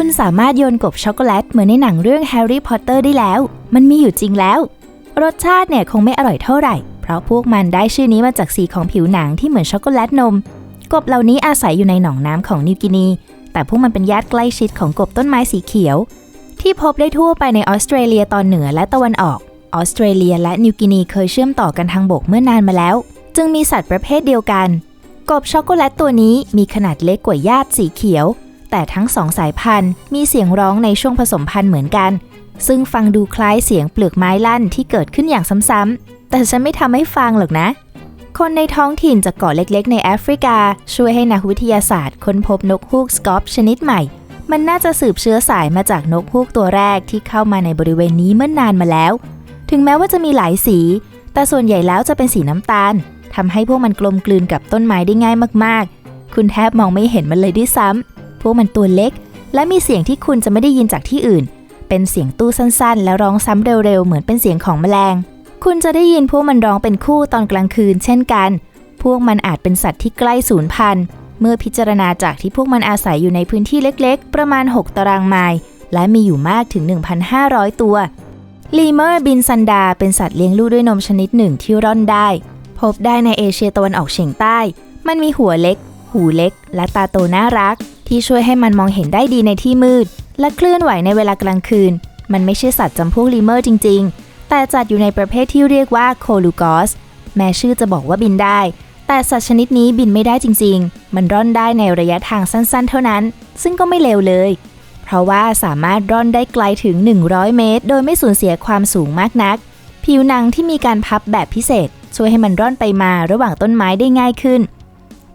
คุณสามารถโยนกบช็อกโกแลตเหมือนในหนังเรื่องแฮร์รี่พอตเตอร์ได้แล้ว มันมีอยู่จริงแล้ว รสชาติเนี่ยคงไม่อร่อยเท่าไหร่ เพราะพวกมันได้ชื่อนี้มาจากสีของผิวหนังที่เหมือนช็อกโกแลตนม กบเหล่านี้อาศัยอยู่ในหนองน้ำของนิวกินี แต่พวกมันเป็นญาติใกล้ชิดของกบต้นไม้สีเขียว ที่พบได้ทั่วไปในออสเตรเลียตอนเหนือและตะวันออก ออสเตรเลียและนิวกินีเคยเชื่อมต่อกันทางบกเมื่อนานมาแล้ว จึงมีสัตว์ประเภทเดียวกัน กบช็อกโกแลตตัวนี้มีขนาดเล็กกว่าญาติสีเขียว แต่ทั้งสองสายพันธุ์มีเสียงร้องในช่วงผสมพันธุ์เหมือนกัน ซึ่งฟังดูคล้ายเสียงเปลือกไม้ลั่นที่เกิดขึ้นอย่างซ้ำๆ แต่ฉันไม่ทำให้ฟังหรอกนะ คนในท้องถิ่นจากเกาะเล็กๆ ในแอฟริกา ช่วยให้นักวิทยาศาสตร์ค้นพบนกฮูกสกอปชนิดใหม่ มันน่าจะสืบเชื้อสายมาจากนกฮูกตัวแรกที่เข้ามาในบริเวณนี้เมื่อนานมาแล้ว ถึงแม้ว่าจะมีหลายสี แต่ส่วนใหญ่แล้วจะเป็นสีน้ำตาลทำให้พวกมันกลมกลืนกับต้นไม้ได้ง่ายมากๆ คุณแทบมองไม่เห็นมันเลยด้วยซ้ำ วกมันตัวเล็ก และมีเสียงที่คุณจะไม่ได้ยินจากที่อื่น เป็นเสียงตู้สั้นๆ แล้วร้องซ้ำเร็วๆ เหมือนเป็นเสียงของแมลง คุณจะได้ยินพวกมันร้องเป็นคู่ตอนกลางคืน เช่นกัน พวกมันอาจเป็นสัตว์ที่ใกล้สูญพันธุ์ เมื่อพิจารณาจากที่พวกมันอาศัยอยู่ในพื้นที่เล็กๆ ประมาณ 6 ตารางไมล์ และมีอยู่มากถึง 1,500 ตัว ลีเมอร์บินซันดา เป็นสัตว์เลี้ยงลูกด้วยนมชนิดหนึ่งที่ร่อนได้ พบได้ในเอเชียตะวันออกเฉียงใต้ มันมีหัวเล็ก หูเล็ก และตาโตน่ารัก ที่ช่วยให้มันมองเห็นได้ดีในที่มืด และเคลื่อนไหวในเวลากลางคืน มันไม่ใช่สัตว์จำพวกลีเมอร์จริง ๆ แต่จัดอยู่ในประเภทที่เรียกว่าโคลูกอส แม้ชื่อจะบอกว่าบินได้ แต่สัตว์ชนิดนี้บินไม่ได้จริง ๆ มันร่อนได้ในระยะทางสั้นๆ เท่านั้น ซึ่งก็ไม่เลวเลย เพราะว่าสามารถร่อนได้ไกลถึง 100 เมตร โดยไม่สูญเสียความสูงมากนัก ผิวหนังที่มีการพับแบบพิเศษ ช่วยให้มันร่อนไปมาระหว่างต้นไม้ได้ง่ายขึ้น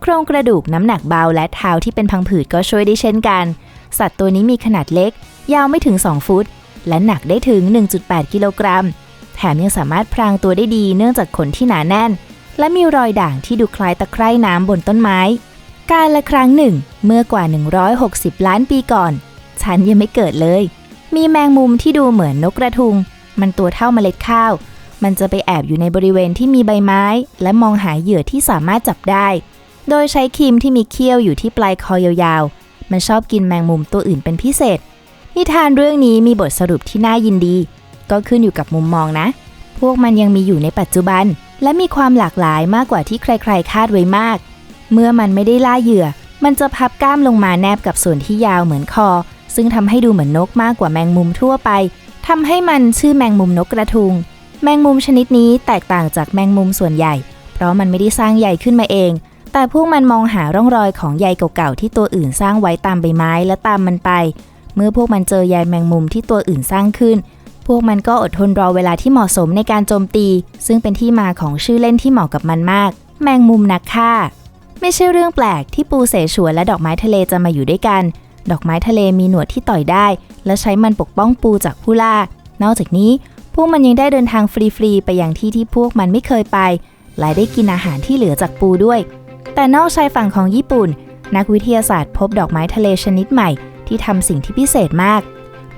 โครงกระดูกน้ำหนักเบาและเท้าที่เป็นพังผืดก็ช่วยได้เช่นกัน สัตว์ตัวนี้มีขนาดเล็ก ยาวไม่ถึง 2 ฟุต และหนักได้ถึง 1.8 กิโลกรัม แถมยังสามารถพรางตัวได้ดีเนื่องจากขนที่หนาแน่น และมีรอยด่างที่ดูคล้ายตะไคร่น้ำบนต้นไม้ การละครั้งหนึ่ง เมื่อกว่า 160 ล้านปีก่อน ฉันยังไม่เกิดเลย มีแมงมุมที่ดูเหมือนนกกระทุง มันตัวเท่าเมล็ดข้าว มันจะไปแอบอยู่ในบริเวณที่มีใบไม้ และมองหาเหยื่อที่สามารถจับได้ โดยใช้ครีมที่มีเขี้ยวอยู่ที่ปลายคอยยาวๆ มันชอบกินแมงมุมตัวอื่นเป็นพิเศษ นิทานเรื่องนี้มีบทสรุปที่น่ายินดี ก็ขึ้นอยู่กับมุมมองนะ พวกมันยังมีอยู่ในปัจจุบัน และมีความหลากหลายมากกว่าที่ใครๆ คาดไว้มาก เมื่อมันไม่ได้ล่าเหยื่อ มันจะพับกล้ามลงมาแนบกับส่วนที่ยาวเหมือนคอ ซึ่งทำให้ดูเหมือนนกมากกว่าแมงมุมทั่วไปทำให้มันชื่อแมงมุมนกกระทุง แมงมุมชนิดนี้แตกต่างจากแมงมุมส่วนใหญ่ เพราะมันไม่ได้สร้างใยขึ้นมาเอง แต่พวกมันมองหาร่องรอยของใยเก่าๆที่ตัวอื่นสร้างไว้ตามใบไม้และตามมันไป เมื่อพวกมันเจอใยแมงมุมที่ตัวอื่นสร้างขึ้น พวกมันก็อดทนรอเวลาที่เหมาะสมในการโจมตี ซึ่งเป็นที่มาของชื่อเล่นที่เหมาะกับมันมาก แมงมุมนักฆ่า ไม่ใช่เรื่องแปลกที่ปูเสฉวนและดอกไม้ทะเลจะมาอยู่ด้วยกัน ดอกไม้ทะเลมีหนวดที่ต่อยได้ และใช้มันปกป้องปูจากผู้ล่า นอกจากนี้พวกมันยังได้เดินทางฟรีๆไปยังที่ที่พวกมันไม่เคยไป และได้กินอาหารที่เหลือจากปูด้วย แต่นอกชายฝั่งของญี่ปุ่น นักวิทยาศาสตร์พบดอกไม้ทะเลชนิดใหม่ ที่ทำสิ่งที่พิเศษมาก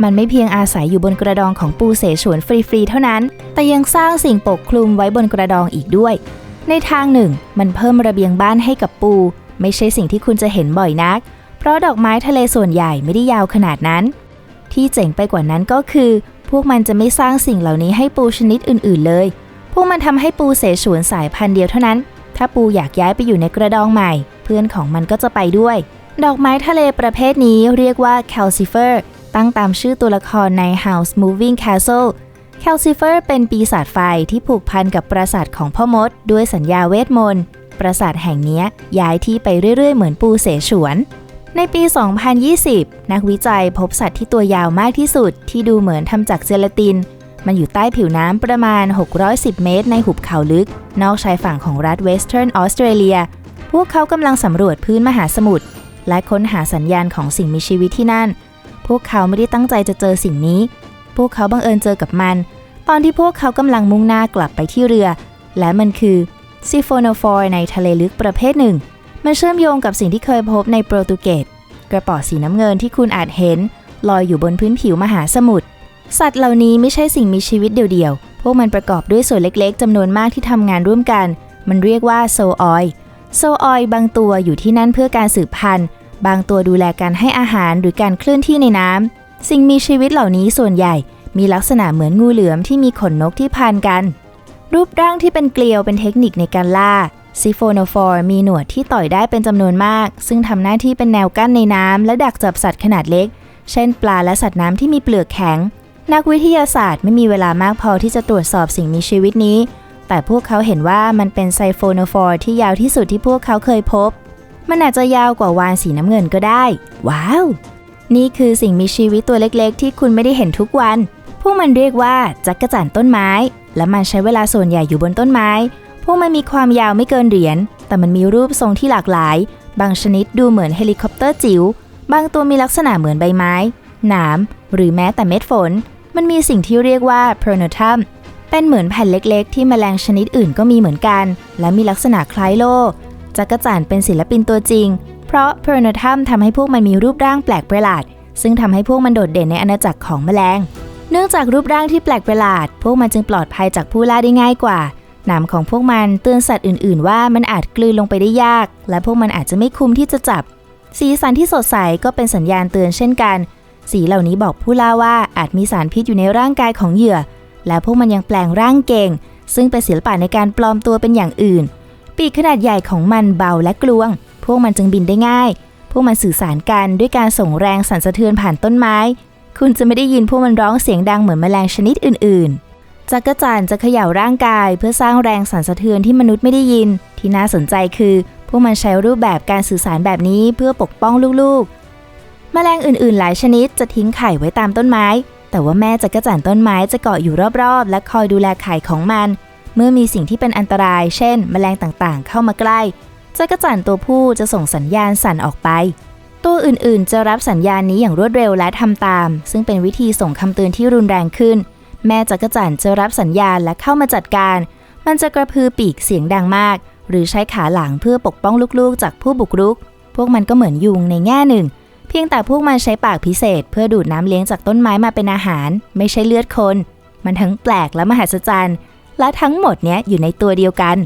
มันไม่เพียงอาศัยอยู่บนกระดองของปูเสฉวนฟรีๆเท่านั้น แต่ยังสร้างสิ่งปกคลุมไว้บนกระดองอีกด้วย ในทางหนึ่ง มันเพิ่มระเบียงบ้านให้กับปู ไม่ใช่สิ่งที่คุณจะเห็นบ่อยนัก เพราะดอกไม้ทะเลส่วนใหญ่ไม่ได้ยาวขนาดนั้น ที่เจ๋งไปกว่านั้นก็คือ พวกมันจะไม่สร้างสิ่งเหล่านี้ให้ปูชนิดอื่น ๆ เลย พวกมันทำให้ปูเสฉวนสายพันธุ์เดียวเท่านั้น ถ้าปูอยากย้ายไปอยู่ในกระดองใหม่ เพื่อนของมันก็จะไปด้วย ดอกไม้ทะเลประเภทนี้เรียกว่า calcifer ตั้งตามชื่อตัวละครใน House Moving Castle calcifer เป็นปีศาจไฟที่ผูกพันกับปราสาทของพ่อมด ด้วยสัญญาเวทมนต์ ปราสาทแห่งนี้ย้ายที่ไปเรื่อยๆ เหมือนปูเสฉวนในปี 2020 นักวิจัยพบสัตว์ที่ตัวยาวมากที่สุด ที่ดูเหมือนทำจากเจลาติน มันอยู่ใต้ผิวน้ำประมาณ 610 เมตร ในหุบเขาลึก นอกชายฝั่งของรัฐเวสเทิร์นออสเตรเลีย พวกเขากำลังสำรวจพื้นมหาสมุทรและค้นหาสัญญาณของสิ่งมีชีวิตที่นั่น พวกเขาไม่ได้ตั้งใจจะเจอสิ่งนี้ พวกเขาบังเอิญเจอกับมัน ตอนที่พวกเขากำลังมุ่งหน้ากลับไปที่เรือ และมันคือซิโฟโนฟอร์ในทะเลลึกประเภทหนึ่ง มันเชื่อมโยงกับสิ่งที่เคยพบในโปรตุเกส กระป๋อสีน้ำเงินที่คุณอาจเห็นลอยอยู่บนพื้นผิวมหาสมุทร สัตว์เหล่านี้ไม่ใช่สิ่งมีชีวิตเดียวๆ พวกมันประกอบด้วยส่วนเล็กๆจำนวนมากที่ทำงานร่วมกัน มันเรียกว่าโซออย โซออย บางตัวอยู่ที่นั่นเพื่อการสืบพันธุ์ บางตัวดูแลการให้อาหารหรือการเคลื่อนที่ในน้ำ สิ่งมีชีวิตเหล่านี้ส่วนใหญ่ มีลักษณะเหมือนงูเหลือมที่มีขนนกที่พันกัน รูปร่างที่เป็นเกลียวเป็นเทคนิคในการล่าซิโฟโนฟอร์มีหนวดที่ต่อยได้เป็นจำนวนมาก ซึ่งทำหน้าที่เป็นแนวกั้นในน้ำและดักจับสัตว์ขนาดเล็ก เช่น ปลาและสัตว์น้ำที่มีเปลือกแข็ง นักวิทยาศาสตร์ไม่มีเวลามากพอที่จะตรวจสอบสิ่งมีชีวิตนี้ แต่พวกเขาเห็นว่ามันเป็นไซโฟโนฟอร์ที่ยาวที่สุดที่พวกเขาเคยพบ มันอาจจะยาวกว่าวานสีน้ำเงินก็ได้ ว้าว นี่คือสิ่งมีชีวิตตัวเล็กๆ ที่คุณไม่ได้เห็นทุกวัน พวกมันเรียกว่าจักรจั่นต้นไม้ และมันใช้เวลาส่วนใหญ่อยู่บนต้นไม้ พวกมันมีความยาวไม่เกินเหรียญ แต่มันมีรูปทรงที่หลากหลาย บางชนิดดูเหมือนเฮลิคอปเตอร์จิ๋ว บางตัวมีลักษณะเหมือนใบไม้ หนาม หรือแม้แต่เม็ดฝน มันมีสิ่งที่เรียกว่า pronotum เป็นเหมือนแผ่นเล็กๆ ที่แมลงชนิดอื่นก็มีเหมือนกัน และมีลักษณะคล้ายโล่จักรจั่นเป็นศิลปินตัวจริง เพราะ pronotum ทำให้พวกมันมีรูปร่างแปลกประหลาด ซึ่งทำให้พวกมันโดดเด่นในอาณาจักรของแมลง เนื่องจากรูปร่างที่แปลกประหลาด พวกมันจึงปลอดภัยจากผู้ล่าได้ง่ายกว่าหนามของพวกมันเตือนสัตว์อื่น ๆ ว่ามันอาจกลืนลงไปได้ยาก และพวกมันอาจจะไม่คุ้มที่จะจับ สีสันที่สดใสก็เป็นสัญญาณเตือนเช่นกัน สีเหล่านี้บอกผู้ล่าว่าอาจมีสารพิษอยู่ในร่างกายของเหยื่อ และพวกมันยังแปลงร่างเก่ง ซึ่งเป็นศิลปะในการปลอมตัวเป็นอย่างอื่น ปีกขนาดใหญ่ของมันเบาและกลวง พวกมันจึงบินได้ง่าย พวกมันสื่อสารกันด้วยการส่งแรงสั่นสะเทือนผ่านต้นไม้ คุณจะไม่ได้ยินพวกมันร้องเสียงดังเหมือนแมลงชนิดอื่นๆ จักรจั่นจะเขย่าร่างกาย เพื่อสร้างแรงสั่นสะเทือนที่มนุษย์ไม่ได้ยิน ที่น่าสนใจคือ พวกมันใช้รูปแบบการสื่อสารแบบนี้เพื่อปกป้องลูกๆ แมลงอื่นๆ หลายชนิดจะทิ้งไข่ไว้ตามต้นไม้ แต่ว่าแม่จักรจั่นต้นไม้จะเกาะอยู่รอบๆ และคอยดูแลไข่ของมัน เมื่อมีสิ่งที่เป็นอันตราย เช่น แมลงต่างๆ เข้ามาใกล้จักรจั่นตัวผู้จะส่งสัญญาณสั่นออกไป ตัวอื่นๆ จะรับสัญญาณนี้อย่างรวดเร็วและทำตาม ซึ่งเป็นวิธีส่งคำเตือนที่รุนแรงขึ้น แม่จักรจั่นจะรับสัญญาณและเข้ามาจัดการ มันจะกระพือปีกเสียงดังมาก หรือใช้ขาหลังเพื่อปกป้องลูกๆ จากผู้บุกรุก พวกมันก็เหมือนยุงในแง่หนึ่ง พียงแต่พวกมันใช้ปากพิเศษ เพื่อดูดน้ำเลี้ยงจากต้นไม้มาเป็นอาหาร ไม่ใช่เลือดคน มันทั้งแปลกและมหัศจรรย์ และทั้งหมดเนี้ยอยู่ในตัวเดียวกัน